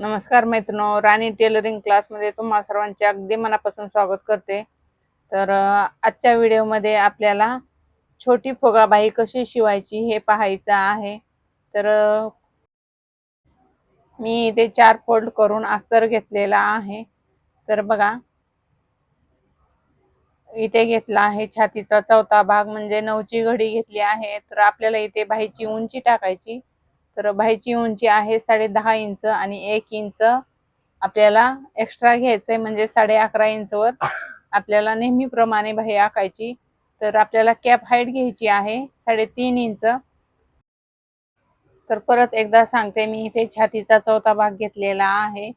नमस्कार मैत्रिणो राणी टेलरिंग क्लासमध्ये तुम्हा सर्वांचे अगदी मनापासून स्वागत करते. तर आजच्या व्हिडिओमध्ये आपल्याला छोटी फोगाबाई कशी शिवायची हे पाहायचं आहे. तर मी इथे चार फोल्ड करून अस्तर घेतलेला आहे. तर बघा इथे घेतला आहे छातीचा चौथा भाग म्हणजे नऊची घडी घेतली आहे. तर आपल्याला इथे बाईची उंची टाकायची. तर बाहीची उंची आहे साडे दहा इंच आणि एक इंच आपल्याला एक्स्ट्रा घ्यायचंय म्हणजे साडे अकरा इंचवर आपल्याला नेहमीप्रमाणे बाही आखायची तर आपल्याला कॅप हाईट घ्यायची आहे साडेतीन इंच. तर परत एकदा सांगते मी इथे छातीचा चौथा भाग घेतलेला आहे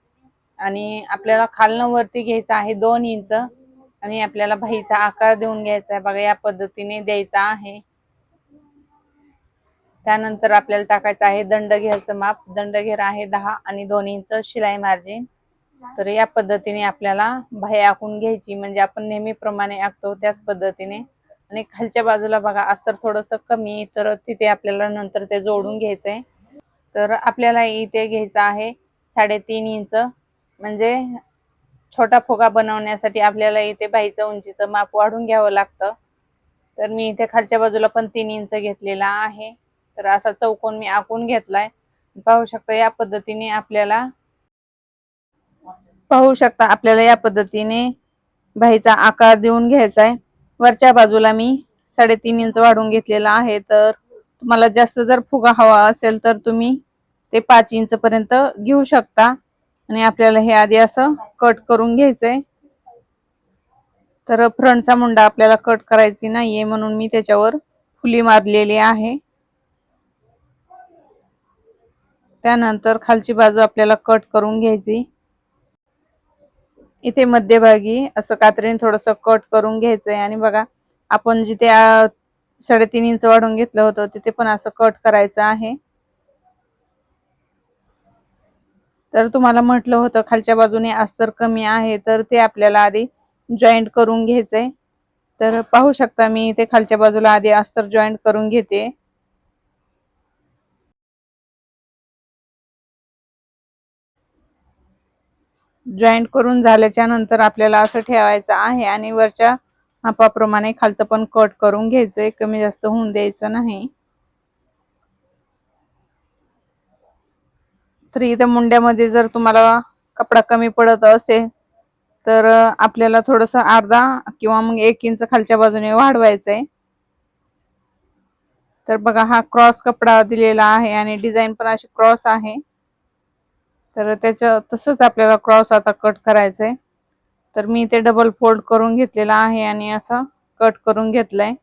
आणि आपल्याला खालनं वरती घ्यायचा आहे दोन इंच आणि आपल्याला बाहीचा आकार देऊन घ्यायचा आहे. बघा या पद्धतीने द्यायचा आहे. त्यानंतर आपल्याला टाकायचं आहे दंड घेरचं माप. दंड घेर आहे दहा आणि दोन इंच शिलाई मार्जिन तर या पद्धतीने आपल्याला बाही आखून घ्यायची. म्हणजे आपण नेहमीप्रमाणे आखतो त्याच पद्धतीने. आणि खालच्या बाजूला बघा अस्तर थोडंसं कमी तर तिथे आपल्याला नंतर ते जोडून घ्यायचंय. तर आपल्याला इथे घ्यायचं आहे साडेतीन इंच. म्हणजे छोटा फुगा बनवण्यासाठी आपल्याला इथे बाईचं उंचीचं माप वाढून घ्यावं लागतं. तर मी इथे खालच्या बाजूला पण तीन इंच घेतलेला आहे. तर असा चौकोन मी आखून घेतलाय. पाहू शकता या पद्धतीने आपल्याला पाहू शकता आपल्याला या पद्धतीने भाईचा आकार देऊन घ्यायचा आहे वरच्या बाजूला मी साडेतीन इंच वाढून घेतलेला आहे तर तुम्हाला जास्त जर फुगा हवा असेल तर तुम्ही ते पाच इंच पर्यंत घेऊ शकता. आणि आपल्याला हे आधी असं कट करून घ्यायचंय. तर फ्रंटचा मुंडा आपल्याला कट करायची नाहीये म्हणून मी त्याच्यावर फुली मारलेली आहे. त्यानंतर खालची बाजू आपल्याला कट करून घ्यायची. इथे मध्यभागी असं कात्रीने थोडस कट करून घ्यायचंय. आणि बघा आपण जिथे साडेतीन इंच वाढून घेतलं होतं तिथे पण असं कट करायचं आहे. तर तुम्हाला म्हटलं होतं खालच्या बाजूने अस्तर कमी आहे तर ते आपल्याला आधी जॉईंट करून घ्यायचंय. तर पाहू शकता मी इथे खालच्या बाजूला आधी अस्तर जॉईंट करून घेते. जॉईंट करून झाल्याच्यानंतर आपल्याला असं ठेवायचं आहे आणि वरच्या मापाप्रमाणे खालचं पण कट करून घ्यायचंय. कमी जास्त होऊन द्यायचं नाही. तर इथं मुंड्यामध्ये जर तुम्हाला कपडा कमी पडत असेल तर आपल्याला थोडस अर्धा किंवा मग एक इंच खालच्या बाजूने वाढवायचं आहे तर बघा हा क्रॉस कपडा दिलेला आहे आणि डिझाईन पण अशी क्रॉस आहे. तर त्याच्या तसंच आपल्याला क्रॉस आता कट करायचं आहे तर मी ते डबल फोल्ड करून घेतलेला आहे आणि असं कट करून घेतलंय.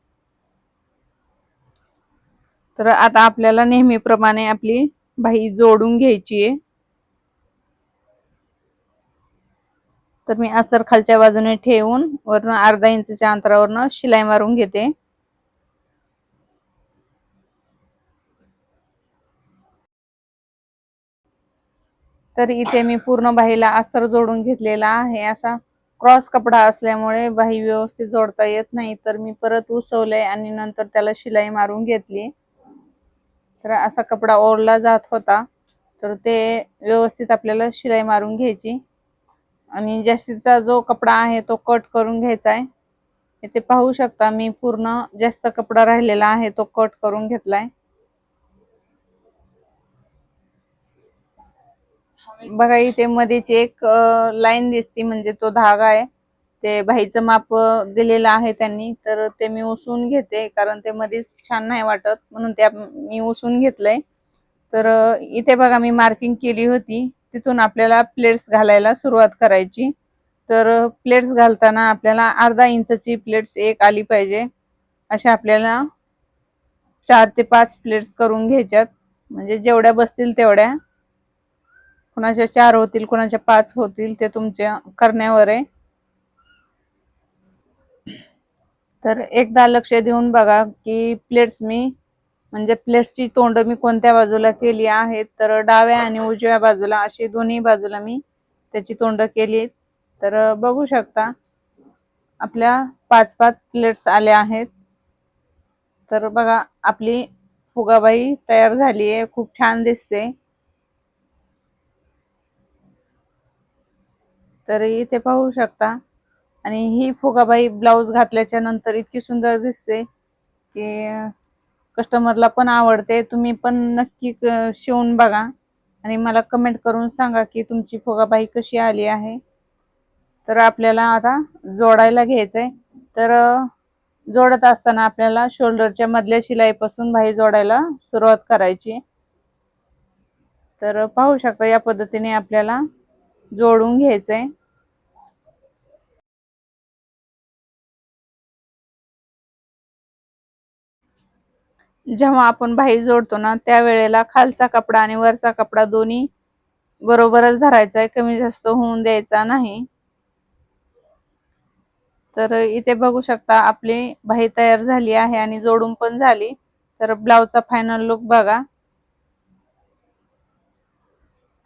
तर आता आपल्याला नेहमीप्रमाणे आपली बाही जोडून घ्यायची आहे. तर मी अस्तर खालच्या बाजूने ठेवून वरनं अर्धा इंचच्या अंतरावरनं शिलाई मारून घेते. तर इथे मी पूर्ण बाहीला अस्तर जोडून घेतलेला आहे. असा क्रॉस कपडा असल्यामुळे बाही व्यवस्थित जोडता येत नाही. तर मी परत उसवलंय आणि नंतर त्याला शिलाई मारून घेतली. तर असा कपडा ओढला जात होता. तर ते व्यवस्थित आपल्याला शिलाई मारून घ्यायची. आणि जास्तीचा जो कपडा आहे तो कट करून घ्यायचा आहे. इथे पाहू शकता मी पूर्ण जास्त कपडा राहिलेला आहे तो कट करून घेतलाय. बघा इथे मध्येच एक लाईन दिसती म्हणजे तो धागा आहे. ते भाईचं माप दिलेलं आहे त्यांनी तर ते मी उसून घेते कारण ते मध्येच छान नाही वाटत म्हणून ते मी उसून घेतलंय. तर इथे बघा मी मार्किंग केली होती. तिथून आपल्याला प्लेट्स घालायला सुरुवात करायची. तर प्लेट्स घालताना आपल्याला अर्धा इंचची प्लेट्स एक आली पाहिजे. अशा आपल्याला चार ते पाच प्लेट्स करून घ्यायच्यात. म्हणजे जेवढ्या बसतील तेवढ्या. कुणाच्या चार होतील कुणाच्या पाच होतील ते तुमच्या करण्यावर आहे. तर एकदा लक्ष देऊन बघा की प्लेट्स मी म्हणजे प्लेट्सची तोंड मी कोणत्या बाजूला केली आहेत तर डाव्या आणि उजव्या बाजूला अशी दोन्ही बाजूला मी त्याची तोंड केली तर बघू शकता आपल्या पाच पाच प्लेट्स आल्या आहेत. तर बघा आपली फुगाबाई तयार झाली आहे खूप छान दिसते. तर इथे पाहू शकता. आणि ही फुगाबाई ब्लाऊज घातल्याच्या नंतर इतकी सुंदर दिसते की कस्टमरला पण आवडते. तुम्ही पण नक्की शिवून बघा. आणि मला कमेंट करून सांगा की तुमची फुगाबाई कशी आली आहे. तर आपल्याला आता जोडायला घ्यायचंय. तर जोडत असताना आपल्याला शोल्डरच्या मधल्या शिलाईपासून बाही जोडायला सुरुवात करायची. तर पाहू शकता या पद्धतीने आपल्याला जोडून घ्यायचंय. जेव्हा आपण बाही जोडतो ना त्यावेळेला खालचा कपडा आणि वरचा कपडा दोन्ही बरोबरच धरायचा आहे. कमी जास्त होऊन द्यायचा नाही. तर इथे बघू शकता आपली बाही तयार झाली आहे आणि जोडून पण झाली. तर ब्लाऊजचा फायनल लुक बघा.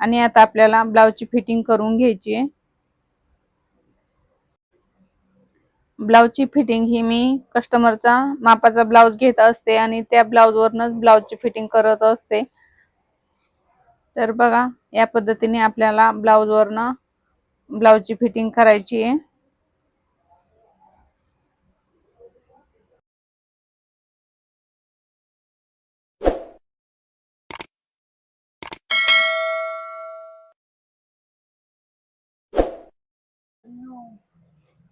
आणि आता आपल्याला ब्लाऊजची फिटिंग करून घ्यायची आहे. ब्लाऊजची फिटिंग ही मी कस्टमरचा मापाचा ब्लाऊज घेत असते आणि त्या ब्लाऊजवरनच ब्लाऊजची फिटिंग करत असते. तर बघा या पद्धतीने आपल्याला ब्लाऊजवरनं ब्लाऊजची फिटिंग करायची आहे.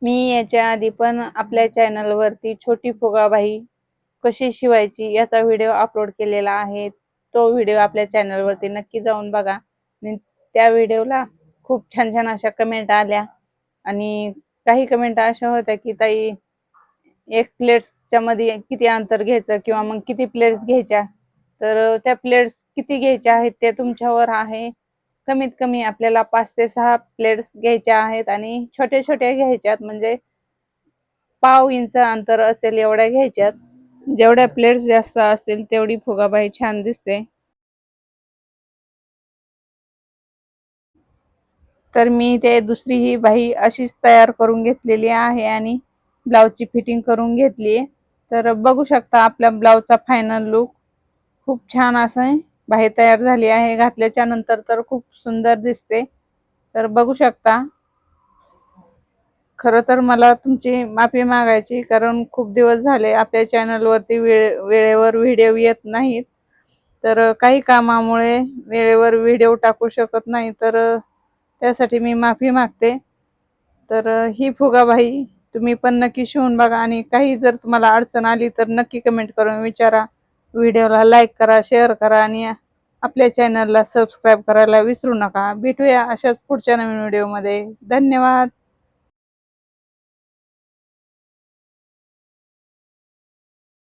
मी याच्या आधी पण आपल्या चॅनलवरती छोटी फुगाबाई कशी शिवायची याचा व्हिडिओ अपलोड केलेला आहे. तो व्हिडिओ आपल्या चॅनलवरती नक्की जाऊन बघा. आणि त्या व्हिडिओला खूप छान छान अशा कमेंट आल्या. आणि काही कमेंट अशा होत्या की ताई एक प्लेट्सच्या मध्ये किती अंतर घ्यायचं किंवा मग किती प्लेट्स घ्यायच्या? तर त्या प्लेट्स किती घ्यायच्या आहेत ते तुमच्यावर आहे. कमीत कमी आपल्याला पाच ते सहा प्लेट्स घ्यायच्या आहेत आणि छोट्या छोट्या घ्यायच्यात म्हणजे पाव इंच अंतर असेल एवढ्या घ्यायच्यात. जेवढ्या प्लेट्स जास्त असतील तेवढी फुगाबाई छान दिसते. तर मी ते दुसरी ही बाही अशीच तयार करून घेतलेली आहे आणि ब्लाऊजची फिटिंग करून घेतली तर बघू शकता आपल्या ब्लाऊजचा फायनल लुक खूप छान असं आहे. बाहेर तयार झाली आहे. घातल्याच्या नंतर तर खूप सुंदर दिसते. तर बघू शकता. खरं तर मला तुमची माफी मागायची कारण खूप दिवस झाले आपल्या चॅनलवरती वेळ वेळेवर व्हिडिओ येत नाहीत. तर काही कामामुळे वेळेवर व्हिडिओ टाकू शकत नाही. तर त्यासाठी मी माफी मागते. तर ही फुगाबाई तुम्ही पण नक्की शिवून बघा आणि काही जर तुम्हाला अडचण आली तर नक्की कमेंट करून विचारा. व्हिडिओला लाईक करा शेअर करा आणि आपल्या चॅनलला सबस्क्राईब करायला विसरू नका. भेटूया अशाच पुढच्या नवीन व्हिडिओमध्ये धन्यवाद.